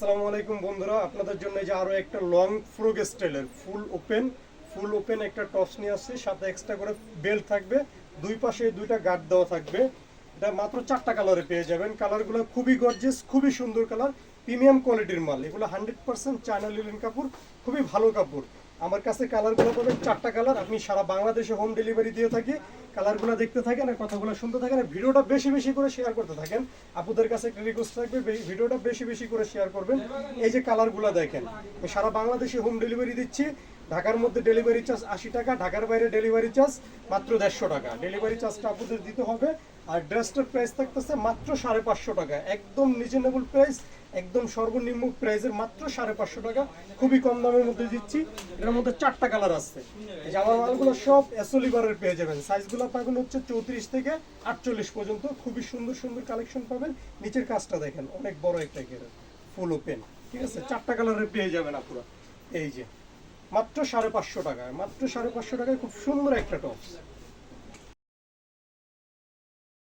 আসসালামু আলাইকুম বন্ধুরা, আপনাদের জন্য যে আরও একটা লং ফ্রক স্টাইলের ফুল ওপেন ফুল ওপেন একটা টপস নিয়ে আসছি, সাথে এক্সট্রা করে বেল্ট থাকবে, দুই পাশে দুইটা গার্ড দেওয়া থাকবে। এটা মাত্র চারটা কালারে পেয়ে যাবেন। কালারগুলো খুবই গর্জিয়াস খুবই সুন্দর কালার প্রিমিয়াম কোয়ালিটির মাল। এগুলো হান্ড্রেড পার্সেন্ট চায়না লিলেন কাপড়, খুবই ভালো কাপড়। আমার কাছে কালারগুলো পাবেন চারটা কালার। আপনি সারা বাংলাদেশে হোম ডেলিভারি দিয়ে থাকি, কালারগুলো দেখতে থাকেন আর কথাগুলো শুনতে থাকেন আর ভিডিওটা বেশি বেশি করে শেয়ার করতে থাকেন। আপুদের কাছে একটা রিকোয়েস্ট থাকবে ভিডিওটা বেশি বেশি করে শেয়ার করবেন। এই যে কালারগুলো দেখেন সারা বাংলাদেশে হোম ডেলিভারি দিচ্ছি। ঢাকার মধ্যে ডেলিভারি চার্জ আশি টাকা, ঢাকার বাইরে ডেলিভারি চার্জ মাত্র দেড়শো টাকা। ডেলিভারি চার্জটা আপনাদের দিতে হবে। আর ড্রেসটার প্রাইস থাকতেছে মাত্র সাড়ে পাঁচশো টাকা। একদম রিজনেবল প্রাইস একদম সর্বনিম্ন প্রাইসের মাত্র সাড়ে পাঁচশো টাকা। খুবই কম দামের মধ্যে দিচ্ছি। এটার মধ্যে চারটা কালার আসছে এই যে আমার মালগুলো সব এসোলিভারের পেয়ে যাবেন। সাইজগুলো পাবেন হচ্ছে চৌত্রিশ থেকে আটচল্লিশ পর্যন্ত। খুবই সুন্দর সুন্দর কালেকশন পাবেন। নিচের কাজটা দেখেন, অনেক বড় একটা ঘের ফুল ওপেন ঠিক আছে? চারটা কালারের পেয়ে যাবেন আপনারা। এই যে মাত্র সাড়ে পাঁচশো টাকায় মাত্র সাড়ে পাঁচশো টাকায় খুব সুন্দর একটা টপস